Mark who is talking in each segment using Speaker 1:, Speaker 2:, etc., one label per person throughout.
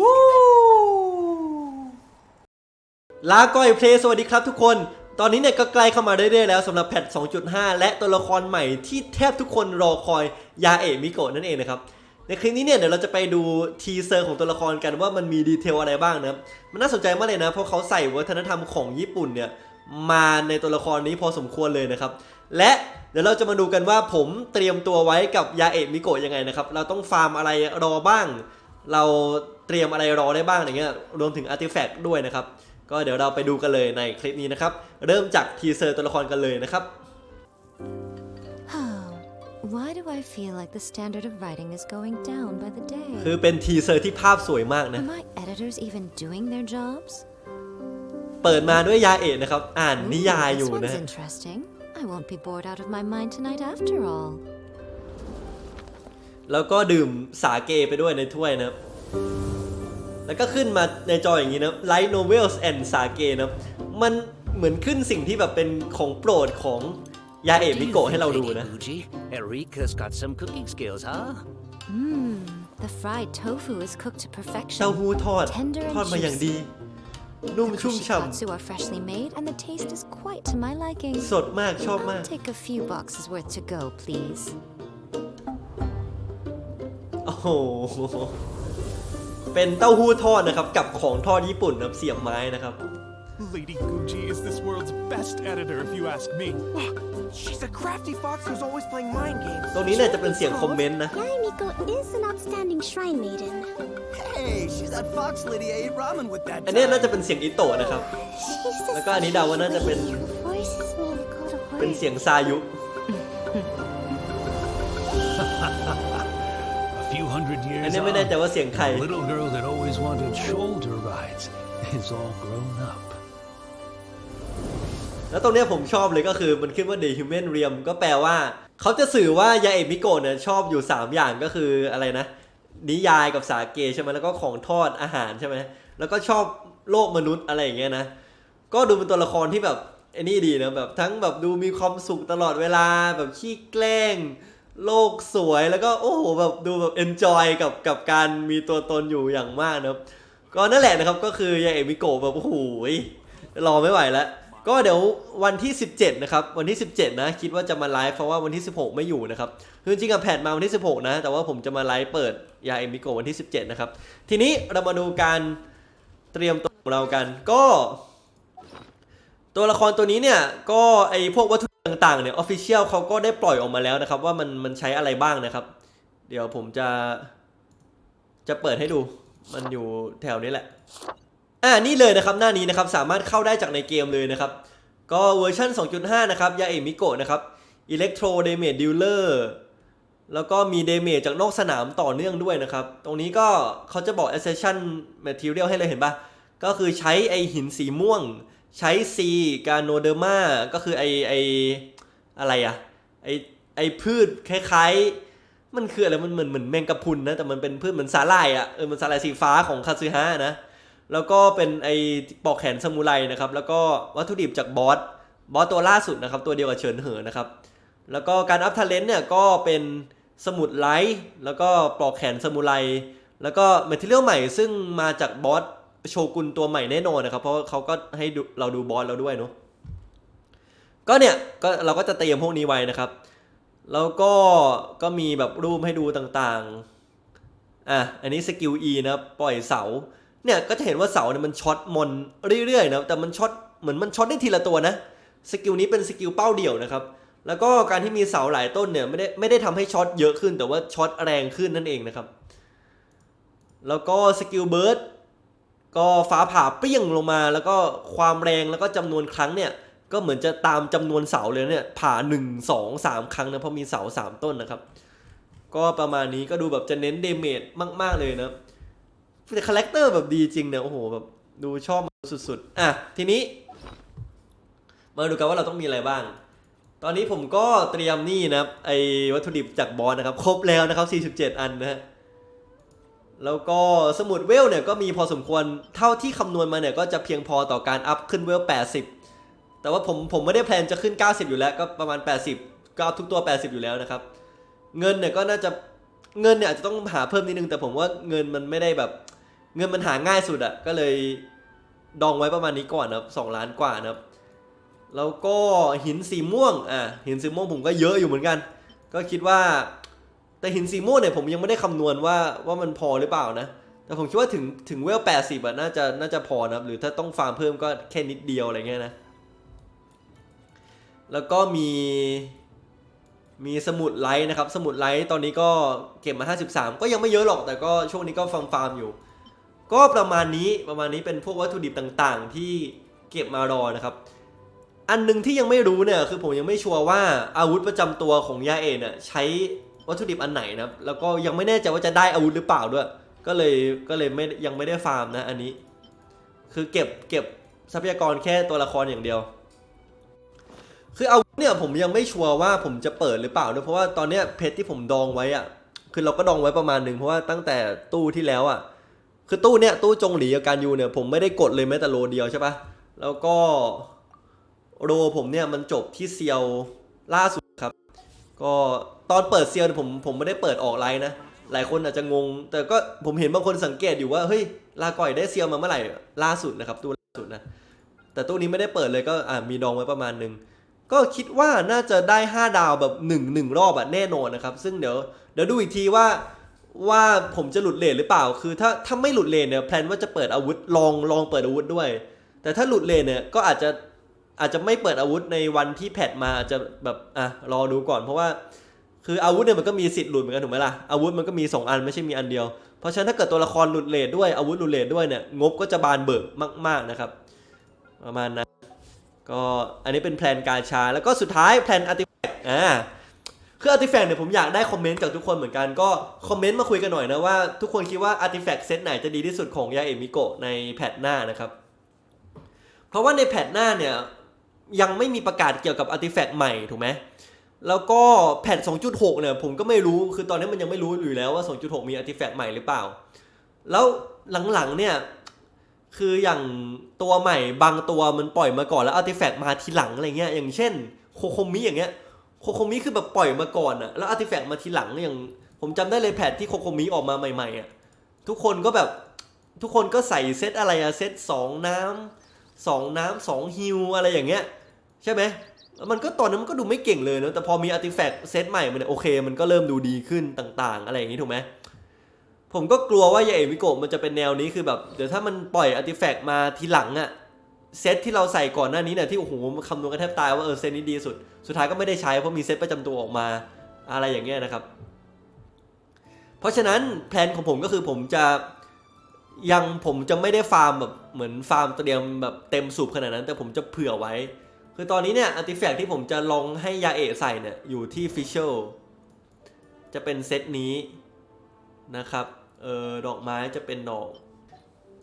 Speaker 1: วู้ลาก่อยเพลสวัสดีครับทุกคน ตอนนี้เนี่ยก็ใกล้เข้ามาเรื่อยๆแล้วสำหรับแพท 2.5 และตัวละครใหม่ที่แทบทุกคนรอคอยยาเอะมิโกะนั่นเองนะครับในคลิปนี้เนี่ยเดี๋ยวเราจะไปดูทีเซอร์ของตัวละครกันว่ามันมีดีเทลอะไรบ้างนะมันน่าสนใจมากเลยนะเพราะเขาใส่วัฒนธรรมของญี่ปุ่นเนี่ยมาในตัวละครนี้พอสมควรเลยนะครับ และเดี๋ยวเราจะมาดูกันว่าผมเตรียมตัวไว้กับยาเอะมิโกะยังไงนะครับ เราต้องฟาร์มอะไรรอบ้าง เราเตรียมอะไรรอได้บ้างอย่างเงี้ยรวมถึงอาร์ติแฟกต์ด้วยนะครับ ก็เดี๋ยวเราไปดูกันเลยในคลิปนี้นะครับ เริ่มจากทีเซอร์ตัวละครกันเลยนะครับ
Speaker 2: Oh, why do I feel like the standard of writing is going down by the
Speaker 1: คือ
Speaker 2: day?
Speaker 1: เป็นทีเซอร์ที่ภาพสวยมากนะ
Speaker 2: Are my editors even doing their jobs?
Speaker 1: เปิดมาด้วยยาเอะนะครับ อ่านนิยายอยู่
Speaker 2: This
Speaker 1: นะ
Speaker 2: one's
Speaker 1: ฮะ
Speaker 2: interesting. I won't be bored out of my mind tonight after all.
Speaker 1: แล้วก็ดื่มสาเกไปด้วยในถ้วยนะครับแล้วก็ขึ้นมาในจออย่างนี้นะ Light Novels and Sake นะครับมันเหมือนขึ้นสิ่งที่แบบเป็นของโปรดของยาเอะมิโกะให้เราดูนะ
Speaker 3: Fuji, Erika's got some cooking skills, huh?
Speaker 2: Mmm, the fried tofu is cooked to
Speaker 1: เต้า
Speaker 2: perfection.
Speaker 1: หู้ทอด
Speaker 2: Tender
Speaker 1: ทอด
Speaker 2: and
Speaker 1: มาอย่างดี
Speaker 2: juicy.
Speaker 1: นุ่มชุ่มฉ่
Speaker 2: Kushikatsu are freshly made, and the taste is quite to my liking. ำ
Speaker 1: สดมากชอบมาก
Speaker 2: I'll take a few boxes worth to go, please.
Speaker 1: โอ้โห เป็นเต้าหู้ทอดนะครับ กับของทอดญี่ปุ่นนะครับเสียบไม้นะครับ
Speaker 4: Lady Gucci is this world's best editor, if you ask me.
Speaker 5: She's a crafty fox who's always playing mind games.
Speaker 1: ตรงนี้เนี่ยจะเป็นเสียงคอมเมนต์นะ
Speaker 6: Yaemiko is an outstanding shrine maiden.
Speaker 5: Hey, she's that fox lady I ate ramen with that
Speaker 1: อันเนี้ย
Speaker 5: time.
Speaker 1: น่าจะเป็นเสียงอิโตะนะครับ
Speaker 6: She's the
Speaker 1: แล้วก็อันนี้เดาว่าน่าจะเป็น
Speaker 6: lady who forces me to go to
Speaker 1: เป็น
Speaker 6: work.
Speaker 1: เสียงซายุ
Speaker 4: A few hundred
Speaker 1: อัน
Speaker 4: years
Speaker 1: นี้ไม่แน่ใจ
Speaker 4: on,
Speaker 1: ว่าเสียงใคร
Speaker 4: the little girl that always wanted shoulder rides is all grown up.
Speaker 1: แล้วตรงเนี้ยผมชอบเลยก็คือมันขึ้นว่า The Human Realm ก็แปลว่า เขาจะสื่อว่ายาเอะมิโกะเนี่ยชอบอยู่ 3 อย่างก็คืออะไรนะ นิยายกับสาเกใช่ไหมแล้วก็ของทอดอาหารใช่ไหมแล้วก็ชอบโลกมนุษย์อะไรอย่างเงี้ยนะ ก็ดูเป็นตัวละครที่แบบไอ้นี่ดีนะแบบทั้งแบบดูมีความสุขตลอดเวลาแบบขี้แกล้ง โลกสวยแล้วก็โอ้โหแบบดูแบบเอนจอยกับกับการมีตัวตนอยู่อย่างมากนะครับ ก็นั่นแหละนะครับก็คือยาเอมิโกะแบบโอ้โหรอไม่ไหวแล้ว ก็เดี๋ยววันที่ 17 นะครับ วันที่ 17 นะ คิดว่าจะมาไลฟ์เพราะว่าวันที่ 16 ไม่อยู่นะครับคือจริงๆอะแพทมาวันที่ 16 นะ แต่ว่าผมจะมาไลฟ์เปิดยาเอมิโกะวันที่ 17 นะครับ ทีนี้เรามาดูการเตรียมตัวของเรากัน ก็ ตัวละครตัวนี้เนี่ยก็ไอพวกวัตถุ ต่างๆเนี่ยออฟฟิเชียลเขาก็ได้ปล่อยออกมาแล้วนะครับ ว่ามันมันใช้อะไรบ้างนะครับ เดี๋ยวผมจะ จะเปิดให้ดู มันอยู่แถวนี้แหละ อ่านี่เลยนะครับ หน้านี้นะครับ สามารถเข้าได้จากในเกมเลยนะครับ ก็เวอร์ชัน2.5 นะครับ ยาเอมิโกะนะครับอิเล็กโทรเดเมจดิลเลอร์แล้วก็มีเดเมจจากนอกสนามต่อเนื่องด้วยนะครับ ตรงนี้ก็เขาจะบอก accession material ให้เลยเห็นปะก็คือใช้ไอหินสีม่วง ใช้ C กาโนเดอร์มาก็คือไอไออะไรอะไอไอพืชคล้ายๆ มันคืออะไรมันเหมือนเหมือนแมงกะพุนนะ แต่มันเป็นพืชเหมือนสาหร่ายอะเออมันสาหร่ายสีฟ้าของคาซึฮะนะ แล้วก็เป็นไอปอกแขนซามูไรนะครับ แล้วก็วัตถุดิบจากบอสบอสตัวล่าสุดนะครับ ตัวเดียวกับเฉินเหอนะครับ แล้วก็การอัพท l เลนต์เนี่ยก็เป็นสมุดไลท์แล้วก็ปลอกแขนซามูไรแล้วก็แมทเทียลใหม่ซึ่งมาจากบอส โชกุนตัวใหม่แน่นอนนะครับ เพราะเขาก็ให้เราดูบอสเราด้วยเนาะก็เนี่ยก็เราก็จะเตรียมพวกนี้ไว้นะครับ แล้วก็ก็มีแบบรูปให้ดูต่างๆอะอันนี้สกิล E นะปล่อยเสาเนี่ยก็จะเห็นว่าเสาเนี่ยมันช็อตมอนเรื่อยๆนะแต่มันช็อตเหมือนมันช็อตได้ทีละตัวนะสกิลนี้เป็นสกิลเป้าเดี่ยวนะครับ แล้วก็การที่มีเสาหลายต้นเนี่ยไม่ได้ไม่ได้ทำให้ช็อตเยอะขึ้น แต่ว่าช็อตแรงขึ้นนั่นเองนะครับ แล้วก็สกิลเบิร์ด ก็ฟ้าผ่าเปรี้ยงลงมา แล้วก็ความแรงแล้วก็จำนวนครั้งเนี่ยก็เหมือนจะตามจำนวนเสาเลยเนี่ยผ่า1 2 3ครั้งนะเพราะมีเสา3ต้นนะครับ ก็ประมาณนี้ก็ดูแบบจะเน้นเดเมจมาก ๆ เลยนะแต่คาแรคเตอร์แบบดีจริงเนี่ยโอ้โหแบบดูชอบสุดๆ อะ ทีนี้ มาดูกันว่าเราต้องมีอะไรบ้าง ตอนนี้ผมก็เตรียมนี่นะไอ้วัตถุดิบจากบอสนะครับ ครบแล้วนะครับ 47 อันนะฮะ แล้วก็สมุดเวลเนี่ยก็มีพอสมควรเท่าที่คำนวณมาเนี่ยก็จะเพียงพอต่อการอัพขึ้นเวล 80 แต่ว่าผมผมไม่ได้แพลนจะขึ้น 90 อยู่แล้วก็ประมาณ 80 ก็อัพทุกตัว 80 อยู่แล้วนะครับ เงินเนี่ยก็น่าจะเงินเนี่ยอาจจะต้องหาเพิ่มนิดนึง แต่ผมว่าเงินมันไม่ได้แบบ เงินมันหาง่ายสุดอะก็เลยดองไว้ประมาณนี้ก่อนนะครับสองล้านกว่านะครับ แล้วก็หินสีม่วงอะหินสีม่วงผมก็เยอะอยู่เหมือนกัน ก็คิดว่า แต่หินสีม่วงเนี่ยผมยังไม่ได้คำนวณว่าว่ามันพอหรือเปล่านะ แต่ผมคิดว่าถึงถึงเวลแปดสิบอะน่าจะน่าจะพอนะหรือถ้าต้องฟาร์มเพิ่มก็แค่นิดเดียวอะไรเงี้ยนะ แล้วก็มีมีสมุดไลท์นะครับ สมุดไลท์ตอนนี้ก็เก็บมา 53 ก็ยังไม่เยอะหรอก แต่ก็ช่วงนี้ก็ฟาร์มฟาร์มอยู่ ก็ประมาณนี้ประมาณนี้เป็นพวกวัตถุดิบต่างๆ ที่เก็บมารอนะครับ อันหนึงที่ยังไม่รู้เนี่ยคือผมยังไม่ชัวร์ว่าอาวุธประจำตัวของยาเอเนี่ยใช้ วัตถุดิบอันไหนนะครับแล้วก็ยังไม่แน่ใจว่าจะได้อาวุธหรือเปล่าด้วย ก็เลยก็เลยไม่ยังไม่ได้ฟาร์มนะอันนี้ คือเก็บเก็บทรัพยากรแค่ตัวละครอย่างเดียว คืออาวุธเนี่ยผมยังไม่ชัวร์ว่าผมจะเปิดหรือเปล่าด้วยเพราะว่าตอนเนี้ยเพชรที่ผมดองไว้อะคือเราก็ดองไว้ประมาณหนึ่งเพราะว่าตั้งแต่ตู้ที่แล้วอะคือตู้เนี้ยตู้จงหลีกับการยูเนี่ยผมไม่ได้กดเลยแม้แต่โลเดียวใช่ปะแล้วก็โรผมเนี่ยมันจบที่เซียวล่าสุดครับ ก็ตอนเปิดเซียวนี่ผมผมไม่ได้เปิดออกไลน์นะ หลายคนอาจจะงง แต่ก็ผมเห็นบางคนสังเกตอยู่ว่าเฮ้ยลาก่อยได้เซียวมาเมื่อไหร่ล่าสุดนะครับตู้ล่าสุดนะแต่ตู้นี้ไม่ได้เปิดเลยก็อ่ามีดองไว้ประมาณหนึ่งก็คิดว่าน่าจะได้ 5 ดาวแบบ1 1รอบอะแน่นอนนะครับ ซึ่งเดี๋ยวเดี๋ยวดูอีกทีว่าว่าผมจะหลุดเลนหรือเปล่า คือถ้าถ้าไม่หลุดเลนเนี่ยแพลนว่าจะเปิดอาวุธลองลองเปิดอาวุธด้วย แต่ถ้าหลุดเลนเนี่ยก็อาจจะ อาจจะไม่เปิดอาวุธในวันที่แพทมาอาจจะแบบอะรอดูก่อน เพราะว่า คืออาวุธเนี่ยมันก็มีสิทธิ์หลุดเหมือนกันถูกไหมล่ะอาวุธมันก็มี2อันไม่ใช่มีอันเดียว เพราะฉะนั้นถ้าเกิดตัวละครหลุดเลนด้วยอาวุธหลุดเลนด้วยเนี่ยงบก็จะบานเบิกมาก ๆนะครับ ประมาณนั้นก็อันนี้เป็นแพลนการชา แล้วก็สุดท้ายแพลนอาร์ติแฟกต์อ่าคืออาร์ติแฟกต์เนี่ยผมอยากได้คอมเมนต์จากทุกคนเหมือนกันก็คอมเมนต์มาคุยกันหน่อยนะว่าทุกคนคิดว่าอาร์ติแฟกต์เซตไหนจะดีที่สุดของยาเอมิโกะในแพทหน้านะครับ เพราะว่าในแพทหน้าเนี่ย ยังไม่มีประกาศเกี่ยวกับอาร์ติแฟกต์ใหม่ถูกไหมแล้วก็แพท2.6 เนี่ยผมก็ไม่รู้คือตอนนี้มันยังไม่รู้อยู่แล้วว่า 2.6 มีอาร์ติแฟกต์ใหม่หรือเปล่า แล้วหลังๆเนี่ยคืออย่างตัวใหม่บางตัวมันปล่อยมาก่อนแล้วอาร์ติแฟกต์มาทีหลังอะไรเงี้ยอย่างเช่นโคโคมิอย่างเงี้ยโคโคมิคือแบบปล่อยมาก่อนอะแล้วอาร์ติแฟกต์มาทีหลังอย่างผมจำได้เลยแพทที่โคโคมิออกมาใหม่ๆอะทุกคนก็แบบทุกคนก็ใส่เซตอะไรอะเซตสองน้ำสองน้ำสองฮิวอะไรอย่างเงี้ย ใช่ไหมมันก็ตอนนั้นมันก็ดูไม่เก่งเลยเนอะแต่พอมีอาร์ติแฟกต์เซตใหม่มันเนี่ยโอเค มันก็เริ่มดูดีขึ้นต่าง ๆ อะไรอย่างงี้ถูกไหมผมก็กลัวว่ายาเอมิโกมันจะเป็นแนวนี้คือแบบเดี๋ยวถ้ามันปล่อยอาร์ติแฟกต์มาทีหลังอะเซตที่เราใส่ก่อนหน้านี้เนี่ยที่โอ้โหมันคำนวณกันแทบตายว่าเออเซตนี้ดีสุด สุดท้ายก็ไม่ได้ใช้เพราะมีเซตประจำตัวออกมาอะไรอย่างเงี้ยนะครับ เพราะฉะนั้นแพลนของผมก็คือผมจะยังผมจะไม่ได้ฟาร์มแบบเหมือนฟาร์มเตรียมแบบเต็มสูบขนาดนั้น แต่ผมจะเผื่อไว้ คือตอนนี้เนี่ยอาร์ติแฟกที่ผมจะลองให้ยาเอะใส่เนี่ยอยู่ที่ฟิชเชลจะเป็นเซตนี้นะครับเออดอกไม้จะเป็นดอก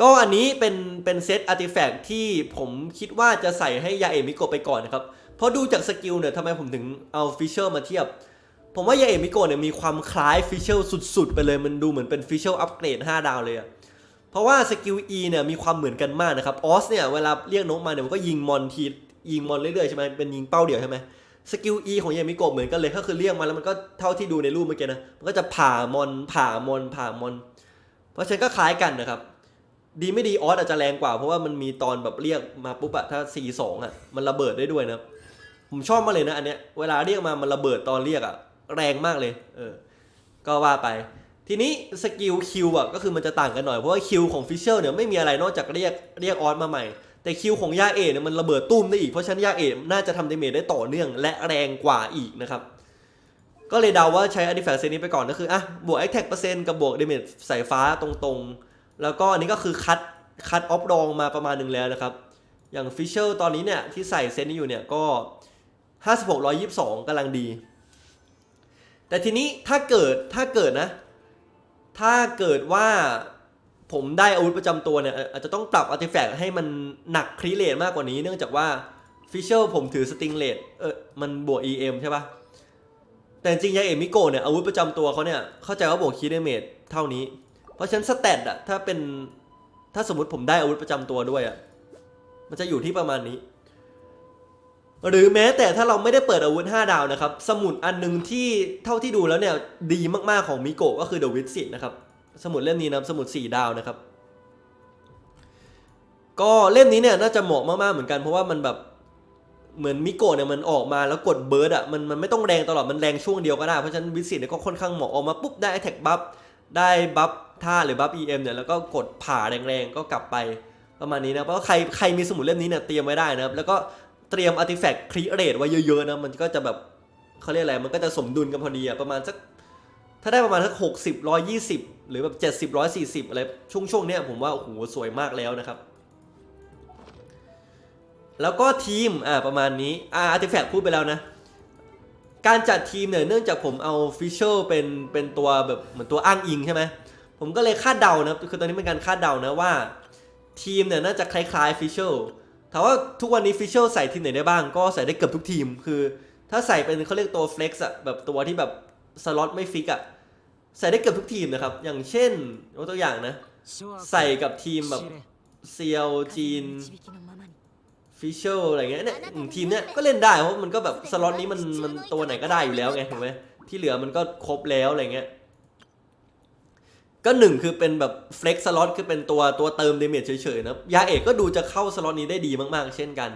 Speaker 1: ก็อันนี้เป็นเป็นเซตอาร์ติแฟกที่ผมคิดว่าจะใส่ให้ยาเอมิโกไปก่อนนะครับ เพราะดูจากสกิลเนี่ยทำไมผมถึงเอาฟิชเชอร์มาเทียบ ผมว่ายาเอมิโกเนี่ยมีความคล้ายฟิชเชอร์สุดๆ ไปเลยมันดูเหมือนเป็นฟิชเชอร์อัปเกรด5 ดาวเลยอะเพราะว่าสกิล E เนี่ยมีความเหมือนกันมากนะครับออสเนี่ยเวลาเรียกนกมาเนี่ยมันก็ยิงมอนที ยิงมอนเรื่อยๆใช่ไหมเป็นยิงเป้าเดียวใช่ไหมสกิล E ของยมิโกะเหมือนกันเลยก็คือเรียกมาแล้วมันก็เท่าที่ดูในรูปเมื่อกี้นะมันก็จะผ่ามอนผ่ามอนผ่ามอน เพราะฉะนั้นก็คล้ายกันนะครับ ดีไม่ดีออสอาจจะแรงกว่า เพราะว่ามันมีตอนแบบเรียกมาปุ๊บอะถ้า 4 2อะมันระเบิดได้ด้วยนะผมชอบมากเลยนะอันเนี้ยเวลาเรียกมามันระเบิดตอนเรียกอะแรงมากเลยเออก็ว่าไป ทีนี้สกิลคิวอะก็คือมันจะต่างกันหน่อยเพราะว่าคิวของฟิชเชอร์เนี่ยไม่มีอะไรนอกจากเรียกเรียกออสมาใหม่ แต่คิวของยาเอเนี่ยมันระเบิดตุ้มได้อีก เพราะฉะนั้นยาเอน่าจะทำดาเมจได้ต่อเนื่องและแรงกว่าอีกนะครับก็เลยเดาว่าใช้อ r ดิแฟกเซนนี้ไปก่อนก็คืออะบวกแอคแท็กเปอร์เซ็นต์กับบวกดาเมจสายฟ้าตรงๆ แล้วก็อันนี้ก็คือคัดคัดออฟดองมาประมาณหนึ่งแล้วนะครับ อย่างฟิชเชอร์ตอนนี้เนี่ย ที่ใส่เซนนี้อยู่เนี่ยก็ 56 122กำลังดี แต่ทีนี้ถ้าเกิดถ้าเกิดนะ ถ้าเกิดว่า ผมได้อาวุธประจำตัวเนี่ยอาจจะต้องปรับอาร์ติแฟกต์ให้มันหนักครีเลตมากกว่านี้ เนื่องจากว่าฟิชเชอร์ผมถือสติงเลตเออมันบวก EM ใช่ปะแต่จริงๆยาเอมิโกะเนี่ยอาวุธประจำตัวเขาเนี่ยเข้าใจว่าบวกคีเดเมจเท่านี้ เพราะฉะนั้นสเตตอะถ้าเป็นถ้าสมมติผมได้อาวุธประจำตัวด้วยอะมันจะอยู่ที่ประมาณนี้ หรือแม้แต่ถ้าเราไม่ได้เปิดอาวุธ 5 ดาวนะครับ สมุดอันหนึ่งที่เท่าที่ดูแล้วเนี่ยดีมากๆของมิโกะก็คือ The w i t s i t นะครับ สมุดเล่มนี้นะสมุด4ดาวนะครับ ก็เล่มนี้เนี่ยน่าจะเหมาะมากๆเหมือนกันเพราะว่ามันแบบเหมือนมิโกะเนี่ยมันออกมาแล้วกดเบิร์ดอะมันมันไม่ต้องแรงตลอดมันแรงช่วงเดียวก็ได้เพราะฉะนั้นวิสิตเนี่ยก็ค่อนข้างเหมาะออกมาปุ๊บได้แท็กบัฟได้บัฟท่าหรือบัฟ EM เนี่ยแล้วก็กดผ่าแรงๆก็กลับไปประมาณนี้นะเพราะว่าใครใครมีสมุดเล่มนี้เนี่ยเตรียมไว้ได้นะครับแล้วก็เตรียมอาร์ติแฟกต์ครีเอทไว้เยอะๆนะมันก็จะแบบเขาเรียกอะไรมันก็จะสมดุลกันพอดีอะประมาณสักถ้าได้ประมาณสักหกสิบร้อยยี่สิบ หรือแบบเจ็ดสิบร้อยสี่สิบอะไรช่วงช่วงเนี้ยผมว่าโอ้โหสวยมากแล้วนะครับ แล้วก็ทีมอ่าประมาณนี้อ่าอาร์ติแฟกต์พูดไปแล้วนะ การจัดทีมเนี่ยเนื่องจากผมเอาฟิชเชลเป็นเป็นตัวแบบเหมือนตัวอ้างอิงใช่ไหมผมก็เลยคาดเดานะคือตอนนี้เป็นการคาดเดานะว่าทีมเนี่ยน่าจะคล้ายๆฟิชเชลถามว่าทุกวันนี้ฟิชเชลใส่ทีมไหนได้บ้างก็ใส่ได้เกือบทุกทีม คือ ถ้าใส่เป็นเขาเรียกตัว flex อะแบบตัวที่แบบสล็อตไม่ฟิกอะ ใส่ได้เกือบทุกทีมนะครับ อย่างเช่นยกตัวอย่างนะ ใส่กับทีมแบบเซียวจีนฟิชเชลอะไรเงี้ยเนี่ยทีมเนี้ยก็เล่นได้เพราะมันก็แบบสล็อตนี้มันมันตัวไหนก็ได้อยู่แล้วไงถูกไหมที่เหลือมันก็ครบแล้วอะไรเงี้ยก็หนึ่งคือเป็นแบบ flex สล็อตคือเป็นตัวตัวเติมเดเมจเฉยๆนะยาเอกก็ดูจะเข้าสล็อตนี้ได้ดีมากๆ เช่นกัน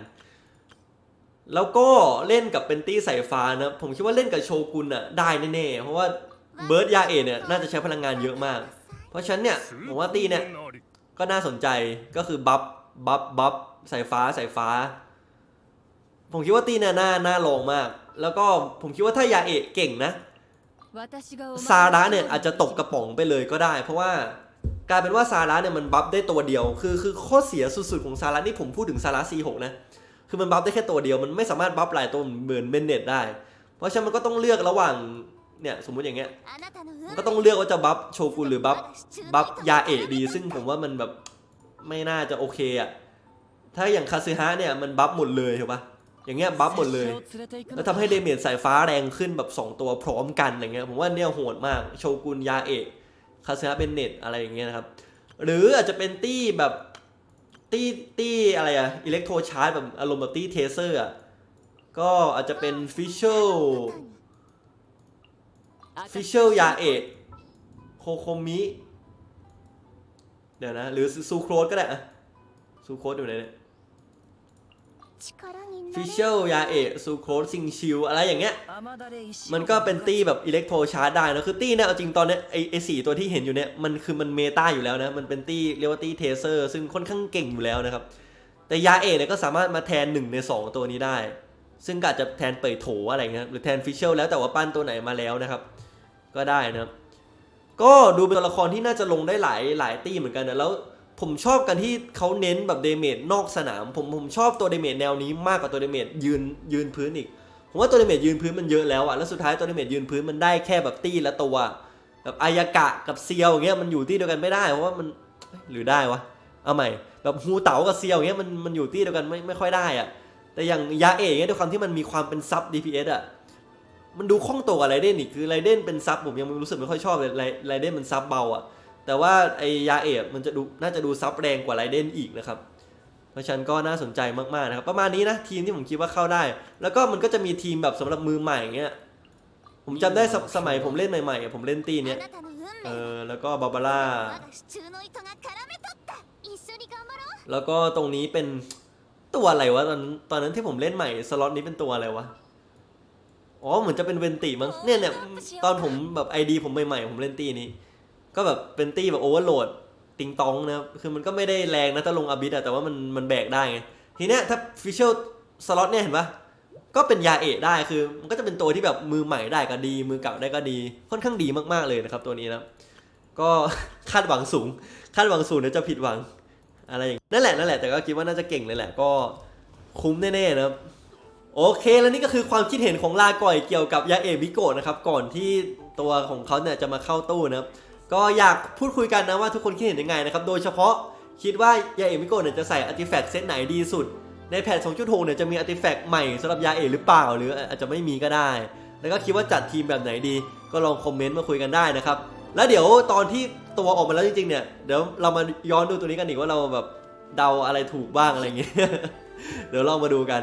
Speaker 1: แล้วก็เล่นกับเป็นตี้สายฟ้านะผมคิดว่าเล่นกับโชกุนอะได้แน่ๆเพราะว่า เบิร์ดยาเอเนี่ยน่าจะใช้พลังงานเยอะมาก เพราะฉะนั้นเนี่ยผมว่าตี้เนี่ยก็น่าสนใจก็คือบัฟบัฟบัฟสายฟ้าสายฟ้า ผมคิดว่าตี้เนี่ยน่าน่าลองมาก แล้วก็ผมคิดว่าถ้ายาเอะเก่งนะซาระเนี่ยอาจจะตกกระป๋องไปเลยก็ได้ เพราะว่ากลายเป็นว่าซาระเนี่ยมันบัฟได้ตัวเดียว คือคือข้อเสียสุดๆของซาระนี่ผมพูดถึงซาระ C6 นะ คือมันบัฟได้แค่ตัวเดียวมันไม่สามารถบัฟหลายตัวเหมือนเบนเน็ตได้ เพราะฉะนั้นมันก็ต้องเลือกระหว่าง เนี่ยสมมุติอย่างเงี้ยมันก็ต้องเลือกว่าจะบัฟโชกุนหรือบัฟบัฟยาเอะดี ซึ่งผมว่ามันแบบไม่น่าจะโอเคอะถ้าอย่างคาซึฮะเนี่ยมันบัฟหมดเลยถูกปะอย่างเงี้ยบัฟหมดเลย แล้วทำให้เดเมจสายฟ้าแรงขึ้นแบบ 2 ตัวพร้อมกันอะไรเงี้ยผมว่าเนี่ยโหดมากโชกุนยาเอะคาซึฮะเป็นเน็ตอะไรอย่างเงี้ยนะครับ หรืออาจจะเป็นตี้แบบตี้ตี้อะไรอะอิเล็กโทรชาร์จแบบอารมณ์แบบตี้เทเซอร์อะก็อาจจะเป็นฟิชเชล ฟิชเชลยาเอะโคโคมิเดี๋ยวนะ หรือซูโครสก็ได้อะซูโครสอยู่ไหนเนี่ยฟิชเชลยาเอะซูโครสซิงชิลอะไรอย่างเงี้ย มันก็เป็นตี้แบบอิเล็กโทรชาร์จได้นะคือตี้เนี่ยเอาจริงตอนเนี้ยไอไอสี่ตัวที่เห็นอยู่เนี่ยมันคือมันเมตาอยู่แล้วนะ มันเป็นตี้เรียกว่าตี้เทเซอร์ซึ่งค่อนข้างเก่งอยู่แล้วนะครับ แต่ยาเอะเนี่ยก็สามารถมาแทนหนึ่งใน 2 ตัวนี้ได้ ซึ่งก็อาจจะแทนเปิดโถอะไรเงี้ยหรือแทนฟิชเชลแล้วแต่ว่าปั้นตัวไหนมาแล้วนะครับ ก็ได้นะครับ ก็ดูเป็นตัวละครที่น่าจะลงได้หลายหลายตี้เหมือนกันนะแล้วผมชอบกันที่เขาเน้นแบบเดเมจนอกสนาม ผมผมชอบตัวเดเมจแนวนี้มากกว่าตัวเดเมจยืนยืนพื้นอีก ผมว่าตัวเดเมจยืนพื้นมันเยอะแล้วอะแล้วสุดท้ายตัวเดเมจยืนพื้นมันได้แค่แบบตี้ละตัวแบบอายากะกับเซียวอย่างเงี้ยมันอยู่ที่เดียวกันไม่ได้เพราะว่ามันหรือได้วะเอาใหม่แบบฮูเต๋ากับเซียวอย่างเงี้ยมันมันอยู่ที่เดียวกันไม่ไม่ค่อยได้อะแต่อย่างยาเอะอย่างเงี้ยด้วยความที่มันมีความเป็นซับ DPS อะ มันดูคล่องตัวกับไรเดนอีกคือไรเดนเป็นซับผมยังรู้สึกไม่ค่อยชอบเลยไรไรเดนมันซับเบาอะแต่ว่าไอยาเอะมันจะดูน่าจะดูซับแรงกว่าไรเดนอีกนะครับเพราะฉะนันก็น่าสนใจมากๆนะครับประมาณนี้นะทีมที่ผมคิดว่าเข้าได้ แล้วก็มันก็จะมีทีมแบบสำหรับมือใหม่อย่างเงี้ยผมจำได้สสมัยผมเล่นใหม่ๆอะผมเล่นตีเนี้ยเออแล้วก็บาบาร่าแล้วก็ตรงนี้เป็นตัวอะไรวะตอนตอนนั้นที่ผมเล่นใหม่สล็อตนี้เป็นตัวอะไรวะ อ๋อเหมือนจะเป็นเวนติมั้งเนี่ยเนี่ยตอนผมแบบไอดีผมใหม่ๆ ผมเล่นตีนี้ ก็แบบเป็นตี้แบบโอเวอร์โหลดติงตองนะครับคือมันก็ไม่ได้แรงนะถ้าลงอาบิดอะแต่ว่ามันมันแบกได้ไงทีเนี้ยถ้าฟิชเชลสล็อตเนี่ยเห็นปะก็เป็นยาเอะได้คือ มันก็จะเป็นตัวที่แบบมือใหม่ได้ก็ดี มือเก่าได้ก็ดีค่อนข้างดีมากๆเลยนะครับ ตัวนี้นะก็คาดหวังสูง คาดหวังสูงเดี๋ยวจะผิดหวังอะไรอย่างนั่นแหละนั่นแหละแต่ก็คิดว่าน่าจะเก่งเลยแหละก็คุ้มแน่ๆนะครับ โอเคแล้วนี่ก็คือความคิดเห็นของลาก่อยเกี่ยวกับยาเอะมิโกะนะครับก่อนที่ตัวของเขาเนี่ยจะมาเข้าตู้นะครับก็อยากพูดคุยกันนะว่าทุกคนคิดเห็นยังไงนะครับโดยเฉพาะคิดว่ายาเอะมิโกะเนี่ยจะใส่อาร์ติแฟกต์เซตไหนดีสุด ในแพท2.6เนี่ยจะมีอาร์ติแฟกต์ใหม่สำหรับยาเอหรือเปล่า หรืออาจจะไม่มีก็ได้ แล้วก็คิดว่าจัดทีมแบบไหนดี ก็ลองคอมเมนต์มาคุยกันได้นะครับแล้วเดี๋ยวตอนที่ตัวออกมาแล้วจริงๆเนี่ยเดี๋ยวเรามาย้อนดูตัวนี้กันอีกว่าเราแบบเดาอะไรถูกบ้างอะไรอย่างเงี้ยเดี๋ยวลองมาดูกัน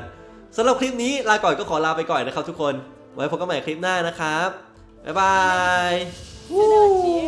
Speaker 1: สำหรับคลิปนี้ลาก่อนก็ขอลาไปก่อนนะครับทุกคน ไว้พบกันใหม่คลิปหน้านะครับ บ๊ายบาย